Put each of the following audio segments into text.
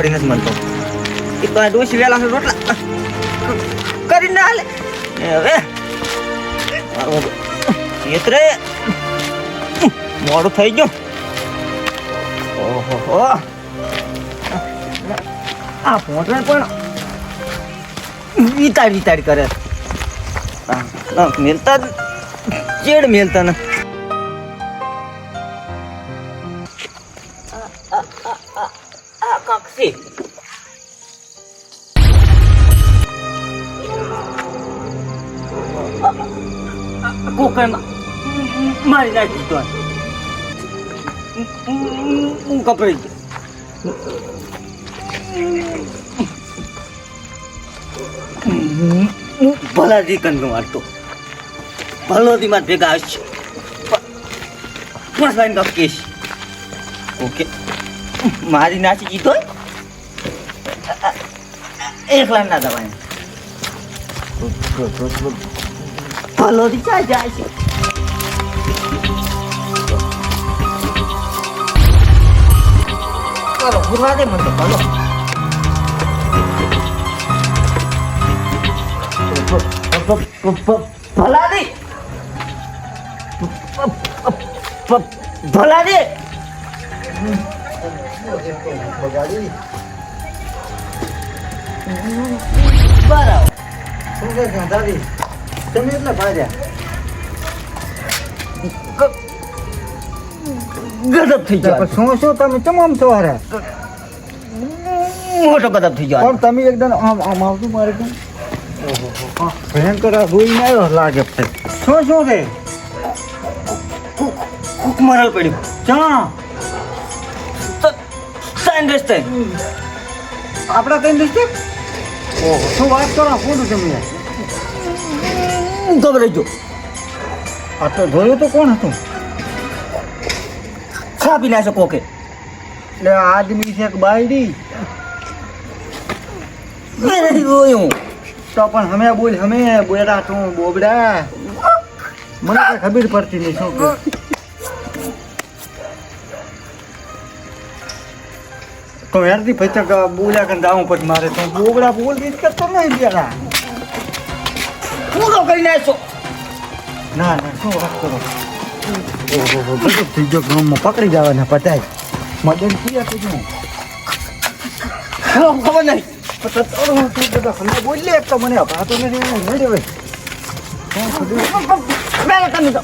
પડી નથી મળતો. એ તો ડોસી વેલા રોટલા. કરી ના હાલે હવે. એતરે મોડું થઈ ગયું. ઓહો. આ પોટવે પણ વિતાડ વિતાડ કરે. મેલતા ચેડ મેલતા ને આ કાંક છે કોકરમાં મારી નાખી તો હું કપડી ગયો હું ભલાથી કંદ મારતો ભલોથી માર ભેગા આવશે પણ સાઈન કાપ કેસ ઓકે મારી નાચી જીતો એકલા ના દવાય ભલોથી ચા જાય છે ચાલો ભૂરવા દે બરાબર શું કે છે દાદી તમે એટલા ભાર્યા ગજબ થઈ ગયા પણ શું શું? તમે તમામ છો હારે? મોટો ગજબ થઈ ગયો પણ તમે એકદમ આમ આમ આવતું મારે કેમ? ઓહો ભયંકર આ રોઈને આવ્યો લાગે શું શું છે? કુક મરલ પડ્યું. ચા સાઈન રસ્તે આપણા ઓહો શું વાત કરો કોણ તમે ગભરાઈ ગયો આ તો જોયું તો કોણ હતું? છાપી નાખે કોકે. એટલે આદમી છે એક બાયડી? નથી જોયું. તો પણ હમે બોલ હમે બોલ્યા તું બોબડા. મને કઈ ખબર પડતી નહીં શું તો યારથી પૈસા બોલ્યા કે દાવું પછી મારે તો બોબડા બોલ દીધ કે તો નહીં બેડા પૂરો કરી નાખો ના ના શું વાત કરો? ઓહો બધું થઈ ગયો ગામમાં પકડી જવાના પતાય. મદન થયા તો? શું ખબર નહીં. બોલીએ તો મને અપાતો નથી નહીં હવે પહેલા તમે તો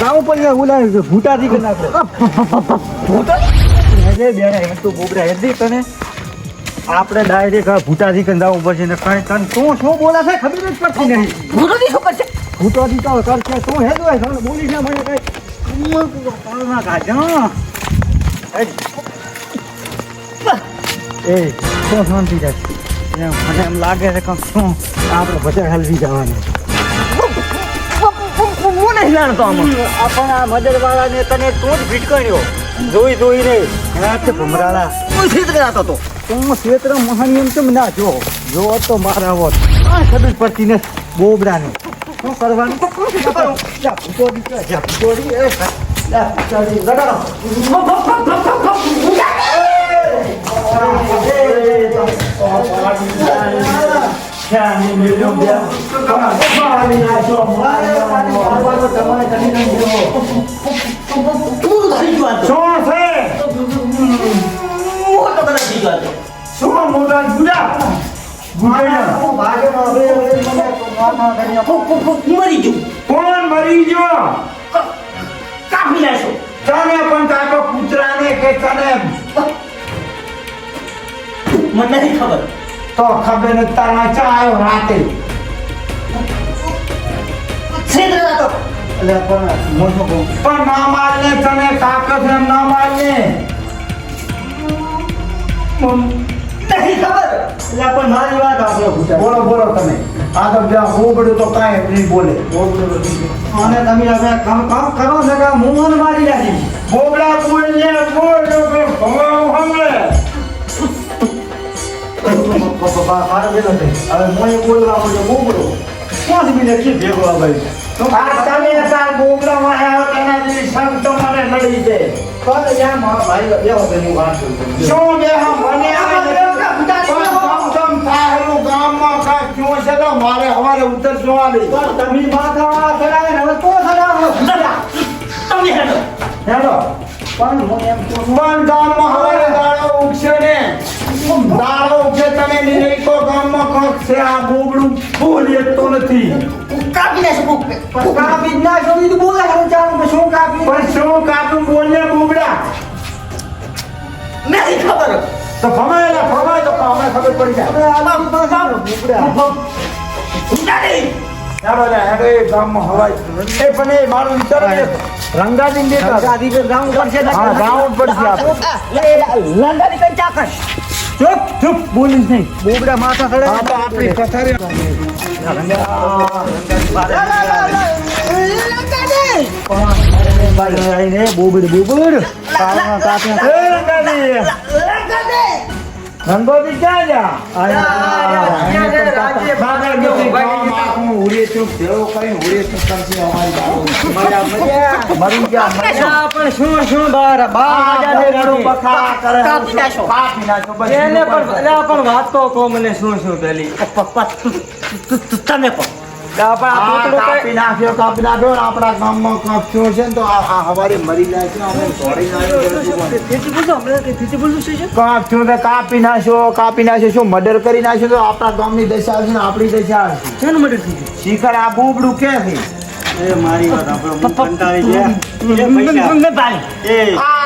ગાઉં પણ ભૂટાથી કરી નાખે. હજે બેડા એમ તો હેદી તને? આપણે ડાયરેક્ટ ભૂટાથી કરી જવું પડશે ને કઈ તને શું શું બોલા છે? ખબર જ પડતી નહીં. નહીં શું કરશે? ભૂટાથી તો કરશે શું હેદ હોય તમને બોલી ના મને કઈ. ના કાઢ એ શું શાંતિ જાય મને એમ લાગે છે કે શું આપણે બધા હલવી જવાનું હું નહીં જાણતો આમાં. આપણ આ મદદવાળાને તને તું જ ભીટકણ્યો જોઈ જોઈને રાત ભમરાળા. હું સીધ કરાતો હતો તું. ક્ષેત્ર મહાન એમ કેમ ના જો. જો તો મારા વોટ આ ખબર પડતી ને બોબડાને. શું કરવાનું? તો કોણ જા ભૂતોડી જા ભૂતોડી એ જા લગાડો ગયું શું ગયો તો શું મોટા જુદા ભાગમાં હવે હવે મને તો માથા કર્યા ફૂક, ફૂક, ફૂક, મરી ગયું. કોણ મરી ગયો? ક- કાપી નાખશો તને પણ તાકો કૂતરાને કે તને? મને નહીં ખબર. તો ખબર નથી તારા ચા આવ્યો રાતે. છે કરાતો એટલે પણ મોટો કહું. પણ ના મારને તને તાકાત એમ ના મારને નહીં ખબર. એટલે પણ મારી વાત આપણે બોલો બોલો તમે. આ તો બોબડું તો કાંઈ નહીં બોલે. અને તમે હવે કામ કામ કરો છો કે હું મને મારી નાખી બોબડા બોલ ભમાવું હમણે મારા બેટો છે. હવે મોય બોલવા મળે બોબડો. પાંચ મિનિટ ભેગો ભાઈ. આ તમે તાર બોબડા માં આવ્યો તેનાથી સંત મને મળી છે. પણ યા મારા ભાઈ બેહો તો વાત શું બે હમ મને તો મારે હવારે ઉત્તર જોવાની. પણ તમે માથા ચડાવે ને હવે તો ચડાવો. તમે હેડો. હેલો પણ હું એમ પણ ગામમાં હવારે દાડો ઉગશે ને દાડો ઉગશે તમે નહીં કહો ગામમાં કોક છે આ બોબડું ફૂલ એકતો નથી. કાપી નાખો કોક. પણ કાપી જ નાખો, ઈ તો બોલે છે, ચાલો કે શું કાપી પણ શું કાપું બોલને બોબડા નથી ખબર. તો ભમાયેલા ભમાય તો અમને ખબર પડી જાય. આમાં તો સારું, બોબડા. ઉડાડી. ચાલો લે ગામમાં હવાય. એ મારું વિચાર છે. રંગાજી લેતા ગાદી પર ગામ પડશે ને હા ગાઉન પડશે આપણે. આ, લે, લે, લંડાની કઈ ચાકર. ચૂપ ચૂપ બોલીશ નહીં બોબડા માથા ખડે આ તો આપણી પથારી. બોબડ કાળમાં એ ક્યાં જા ઉડીએ ચૂપ ભેળો કરીને ઉડીએ ચૂપ કરશે અમારી મજા મજા મરી ગયા મરી ગયા પણ શું શું બાર મજા બખા કરે કાપી નાખો. કાપી નાખો બસ એને પણ પણ વાત તો કહો મને શું શું પેલી તમે. પણ કાપી નાખ્યો કાપી નાખ્યો આપણા ગામમાં કાંક છે ને તો આ આ હવારે મરી જાય છે આપણે દોડીને આવી જશું પણ. તેથી બોલતો, આપણે કે તેથી બોલતું શું છે? કાંક થયું તો કાપી નાખ્યો કાપી નાખ્યો શું મર્ડર કરી નાખ્યો તો આપણા ગામની દશા આવશે ને આપણી દશા આવશે શેનું મર્ડર થઈ શિખર આ બુબડું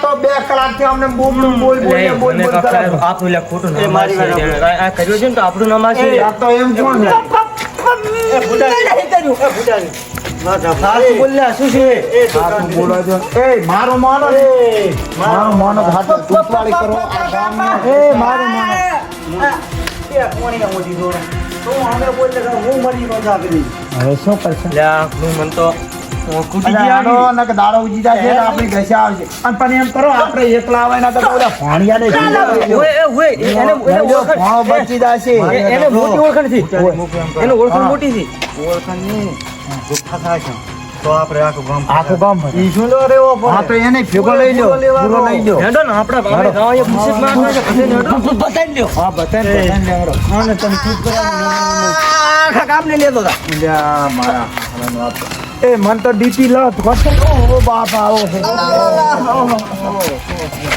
તો બે કલાકથી અમને બુબડું બોલ બોલ બોલ બોલ કરે. છે. આપણું લે ખોટું નામ. આ- છે ને તો આપણું નામ આવશે. આ તો એમ કોણ છે? નહીં કર્યું. સાચું બોલ લે, શું છે? આ તું બોલો છો. એ મારો માનો ને. મારો માનો તો હાથે તૂટવાળી કરો. આ ગામમાં એ મારો માનો. હવે શું કરશે લે, આ હું મન તો હું દાડો ઉજી જાય આપણી દશા આવશે અને પણ એમ કરો આપણે એકલા આવે ના તો બધા ભાણિયાને જીવડાવી હોય, એ હોય. એને- એને ઓળખાણ- ભાણો બચી જશે એ- એને ઓળખાણ છે. એને ઓળખાણ હા. મોટી છે. આખું ગામ ભરે. હા તો એને ભેગો લઈ લો પૂરો લઈ લો હેડો ને, આપણા ગામે ગામ મુસીબતમાં આવે છે, પછી હેડો. બતાવી લ્યો. હા બતાય ને, બતાય હા ને તમે ચૂપ કરો ને. આખા ગામને લેતો હતા. મારા વાત. એ મન તો ડીપી લત કરશે ઓ બાપ આવો છે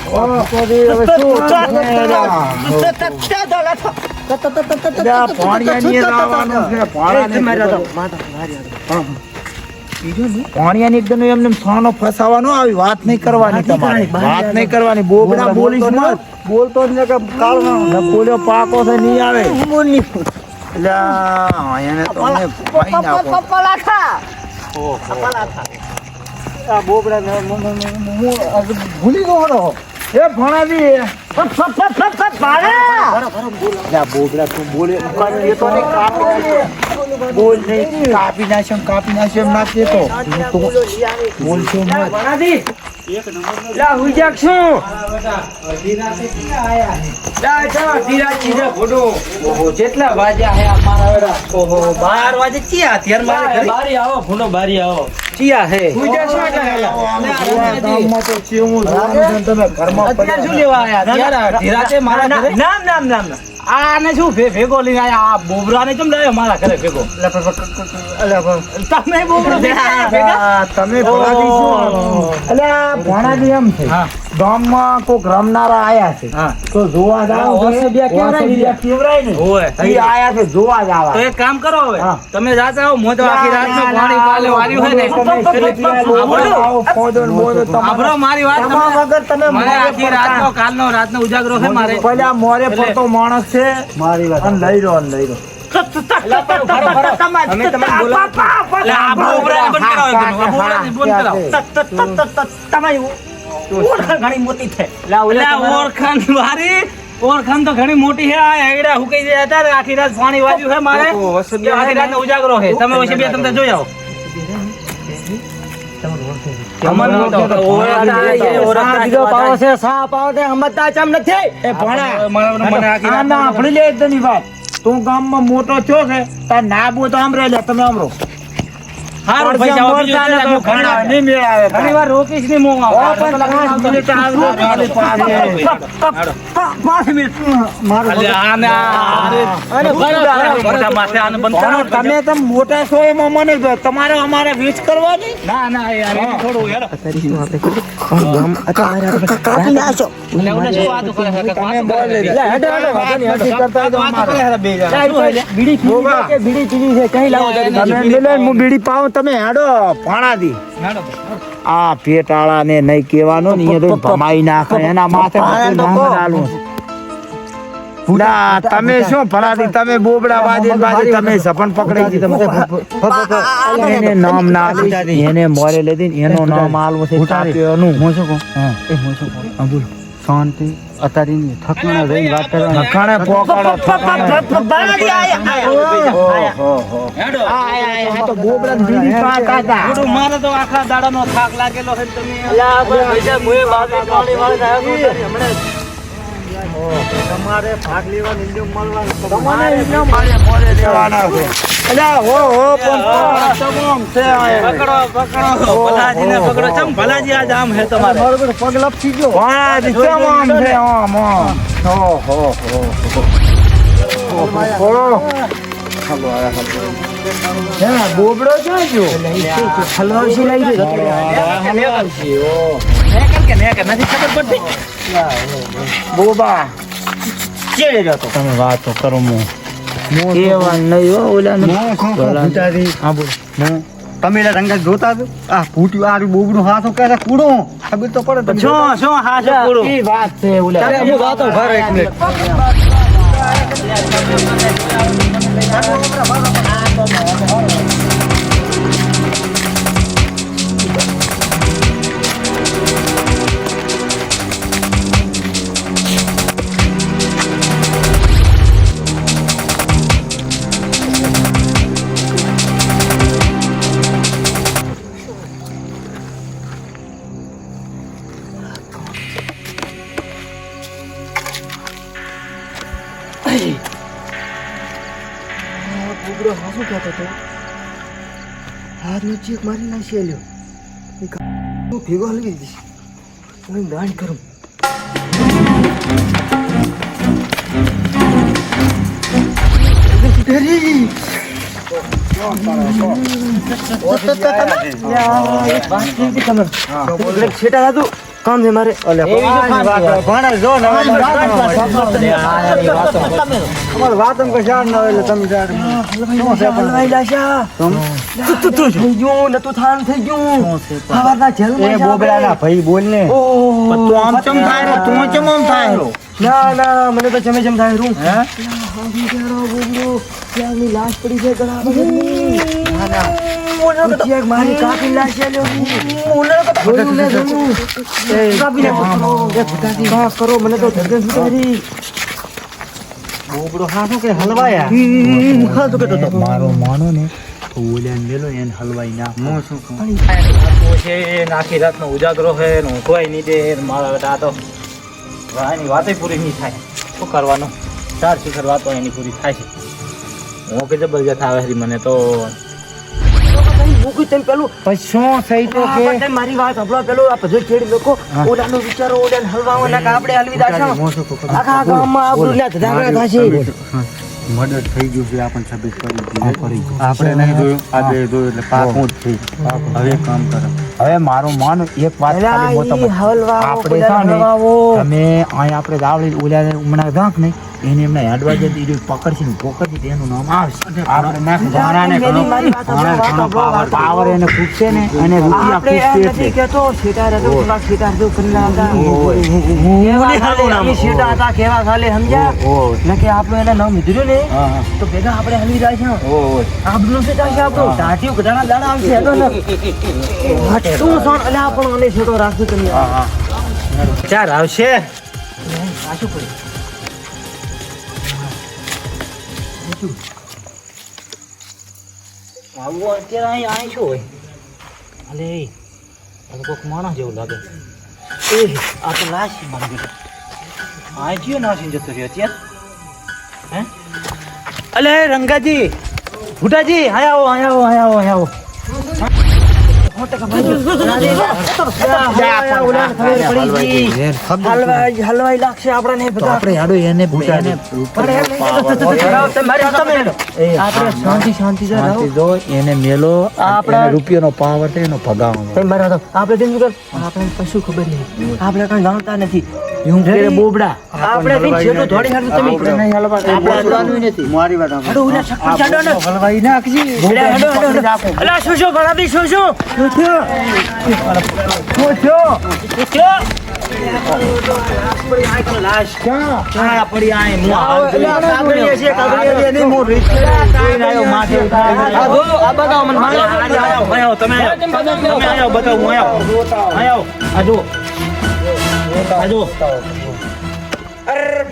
ઓ, તો રે, હવે શું થશે? લ્યા, ભાણિયાની એ લાવવાનું છે, ભાણાને મારી ભેગો. હાથો. ભાણિયાની એકદમ એમને છાનો ફસાવાનો આવી વાત નહીં કરવાની તમારે વાત નહીં કરવાની બોબડા બોલીશ મત બોલતો જ ને કે કાળમાં બોલ્યો પાકો છે નહીં આવે એટલે એને તો અમે ભાઈ નાખો ભૂલી ગયો એ ભણાવી બોબડા તું બોલે. બોલ નહીં કાપી નાખ્યો કાપી નાખ્યો એમ ના કહેતો. તું જેટલા હે મારા વેડા? ઓહો, બાર ચિયા? અત્યાર મારે બારી આવો ભૂંડો બારી આવો. ચિયા હે? એટલે તમે ઘરમાં અત્યારે શું લેવા આયા? મારા નામ નામ નામ નામ આને શું ભેગો લઈને આયા? આ બોબરાને કેમ લાવ્યો મારા ઘરે ભેગો? તમે બોબરો તમે શું? એટલે ભણાજી એમ છે. ગામમાં કોક રમનારા આયા છે. તો જોવા જાવ હા, કેવરાય ને. ઓસડિયા કેવરાય ને. ઓય ઈ આયા છે જોવા જ તો એક કામ કરો હવે. તમે જાતા આવો મોં તો આખી રાતનું પાણી પાલે વાળ્યું હોય ને. આવો, ફોદો ને મારી વાત તમે- વગર તમે મને આખી ઉજાગરો છે મારે. પેલા મોરે પડતો માણસ છે? મારી વાત લઈ રહ્યો લઈ ઓળખાણ ઘણી મોટી છે. ઓળખાણ તો ઘણી મોટી છે. આ હેગડા હુકાઈ ગયા હતા. આખી રાત પાણી વાજ્યું છે મારે. આખી રાત ઉજાગરો છે. તમે વસી બે તમને જોઈ આવો. તો ગામમાં મોટો થયો છે તાર ના બો તો આમ રે લે તમે આમ રહો. હારું ભાઈ જાઓ, બીજું મોરચાને કઈ તો ઘણી વાર- નહીં મેળાવે. ઘણી વાર રોકીશની. પણ પાંચ મિનિટ મોટા તમે તમે છો એમાં મને તમારે અમારે વીજ કરવાની ના ના યાર થોડું બીડી પાઉં તમે હેડો ફાણાથી હેડો. આ પેટાળા ને નહીં કહેવાનું ને તો ભમાઈ નાખે. એના માથે ડાલું. ના તમે શું ભલાથી તમે બોબડા વાજે વાજે તમે સપન પકડાઈ તમે એને નામ ના આપી એને મોરે લીધી એનો નામ આલવો છે ચાપ્યોનું હું શું કહું શાંતિ અત્યારે ઠકાણે રહીને વાત કરવાની ઠકાણે પોકાડો બાલાજી આયા, આયા. ઓહો હેડો. આ તો બોબડા બીડી પાતા હતા ગુડુ મારે તો આખા દાડાનો થાક લાગેલો છે તમે તમારે ઇનામ મારે મોરે દેવાના છે અલ્યા હો હો પણ તમામ છે પકડો પકડો ભલાજીને પકડો ચમ ભલાજી આજ આમ હે તમારે પગ લપસી ગયો વાહ તમામ છે આમ આમ હો હો હો હો હે બોબડો ક્યાં ગયો હલવાસી લઈ ગયો કે નેકર નથી ખબર પડતી? બોબા ચેડે જતો તમે વાતો કરો મો. કેવા નહીં હો ઓલા હા બોલ. તમે એટલે રંગા જોતા છો આ ફૂટ્યું આ બોબડું હાથો કરે કૂડો. ખબર તો પડે વાત છે ઓલા. ચાલે, હું વાતો ભરો એક મિનિટ. બુડો સાસુ કહેતો હતો હાથનો ચીક મારી નાખી લ્યો હું ભેગો હલવી દઈશ હું દાંડ કરું છેટા હતું ભણે જો ને હવે અમારે વાત એમ કશા ન હોય તમે છે પણ? એ બોબડાના ભાઈ બોલ ને. તું આમ ચમ થાય રો? તું ચમ આમ થાય ના ના મને તો ચમે ચમ થાય રૂ. હે? મારી કાપી લાશ કરો મને તો ધરગન સુધારી બોબડો હાથો કે હલવાયા ખાતો કેતો મારો માનો ને. તો ઓલ્યા મેલો હલવાઈ ના હું શું છે આખી રાતનો ઉજાગરો છે ને ઊંઘવાય નહીં દે મારા તો એની વાતે પૂરી નહીં થાય શું કરવાનું ચાર શિખર વાતો એની પૂરી થાય છે હું કે જબરજસ્ત આવે મને તો મૂકી તેમ પેલું. પછી શું થઈ તો કે? મારી વાત સાંભળો પેલું આ બધો છેડી લોકો ઓલાનો વિચારો ઓલાને હલવાવા ના આપણે હલવી દાશા આખા ગામમાં આબરૂ ના ધધાગડા થાશે મર્ડર થઈ ગયું છે આપણ સાબિત કરી દીધું. આપણે નહીં જોયું આ બે જોયું એટલે પાકું જ થઈ હવે કામ કરો. હવે મારું મન એક વાત ખાલી આપણે. તમે અહીં આપણે દાવડી ઓલ્યા હમણાં દાંક નહીં એને એમને હેડવા જતી ઈ પકડશે ને પકડશે એનું નામ આવશે આપણે નાખ ભાણાને ઘણો પાવર પાવર એને ખૂટશે ને અને રૂપિયા ખૂટશે એટલે. કહેતો, શેઠા રહેતો, શેઠા રહેતો કરીને આવતા. ઓય. કેવા ખાલે, અમે હતા, કેવા ખાલે, સમજ્યા? એટલે કે આપણે એને નામ લીધું ને. તો ભેગા આપણે હલવી જાય છે આપણું આબરૂ છે આપણું ઢાંચી ગધાના દાડા આવશે હેડો ને હટતું અલ્યા પણ અને છોટો રાખજો તમે. હા, હા. ચાર આવશે. આવું અત્યારે અહીં અહીં શું હોય? અલે આ કોઈક માણસ જેવું લાગે. એ આ તો લાશ મારી બેટા આ જીઓ જતો રહ્યો અત્યારે. હે? અલે રંગાજી ભૂટાજી આયા આવો આયા આવો આયા આવો આયા આવો હલવાઈ બધા આપણે રૂપિયાનો પાવર એનો શું કર આપણે કશું ખબર નહીં આપણે કઈ જાણતા નથી. કરે બોબડા. આપણે કઈ છેટું થોડી હારું તમે આપણે હલવાનું નથી. મારી વાત હાડો ઉલા શક્કર ચાડો ને. હલવાઈ નાખજી. અલા, હાડો, હાડો. અલા, શું શું ભણાવી, શું શું? આ બતાવો મને, મને. તમે આવો તમે આવો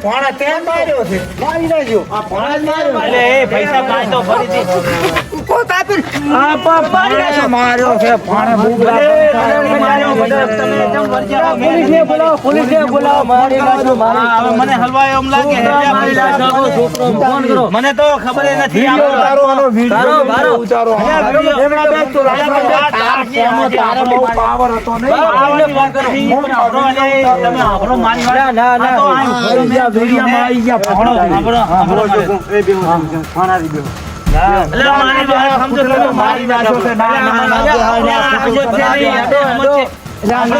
ભણા તે માર્યો છે મારી નાખ્યો આ ભણા જ માર્યો એટલે એ પૈસા કાંઈ તો ફરીથી કોત. આ માર્યો છે તમે વરજી બોલાવો, મારી મારી મને હલવાય એમ લાગે ફોન કરો. તો ખબર નથી ઉતારો આનો વિડિયો તારો. ઉતારો. તો તાર તારે પાવર હતો નહીં આવને ફોન કરો. પણ તમે આપણો ના, ના, મારે. એટલે મારી તમે, મારી વાત સમજો. ના,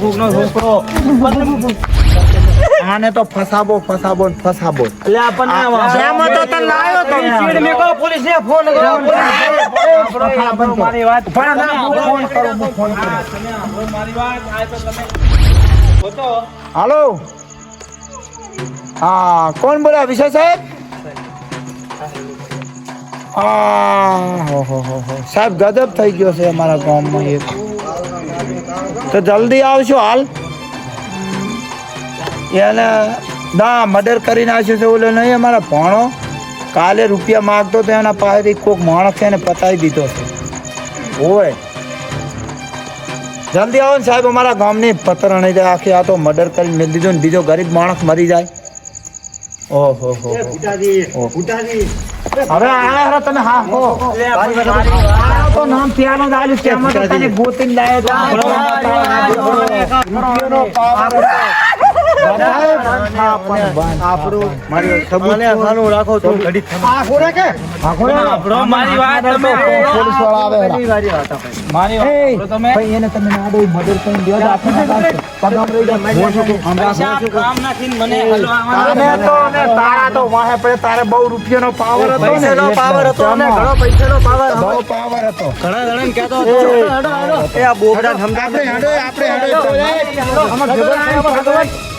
છોકરો, છોકરો. આને તો ફસાબો ફસાબો ને ફસાબો અલ્યા, પણ આ વાંધો- એમાં તો તને લાયો તો. ચીડ મેકો, પોલીસને ફોન કરો. આપણો મારી વાત પણ ના, હું ફોન કરું, હું ફોન કરું. તમે આપણો મારી વાત આ તો તમે હોતો હાલો. હા કોણ બોલ્યા? વિષય સાહેબ? હા હો હો હો હો. સાહેબ ગજબ થઈ ગયો છે અમારા ગામમાં એક. તો જલ્દી આવશો હાલ. એને ના મર્ડર કરી નાખ્યું છે ઓલો નહીં અમારા ભણો. કાલે રૂપિયા માગતો તો એના પાસેથી કોઈક માણસ છે એને પતાવી દીધો છે. હોય જલ્દી આવો ને સાહેબ અમારા ગામની પત્ર નહીં જાય આખી આ તો મર્ડર કરી મેં દીધું ને બીજો ગરીબ માણસ મરી જાય. ઓહો હો. હવે આ હારો તમે હા હો. તો નામ ત્યાંનો જ આલ્યું છે. એમાં તો તને ગોતીને લાયો આપણો આપણો ના આપણે ના પૈસા તારે ને બહુ રૂપિયાનો પાવર હતો ને પાવર હતો ઘણો પૈસાનો પાવર હતો. પાવર હતો ઘણા જણાને કહેતો હતો. એ આ બોબડા આપણે હેડો આપણે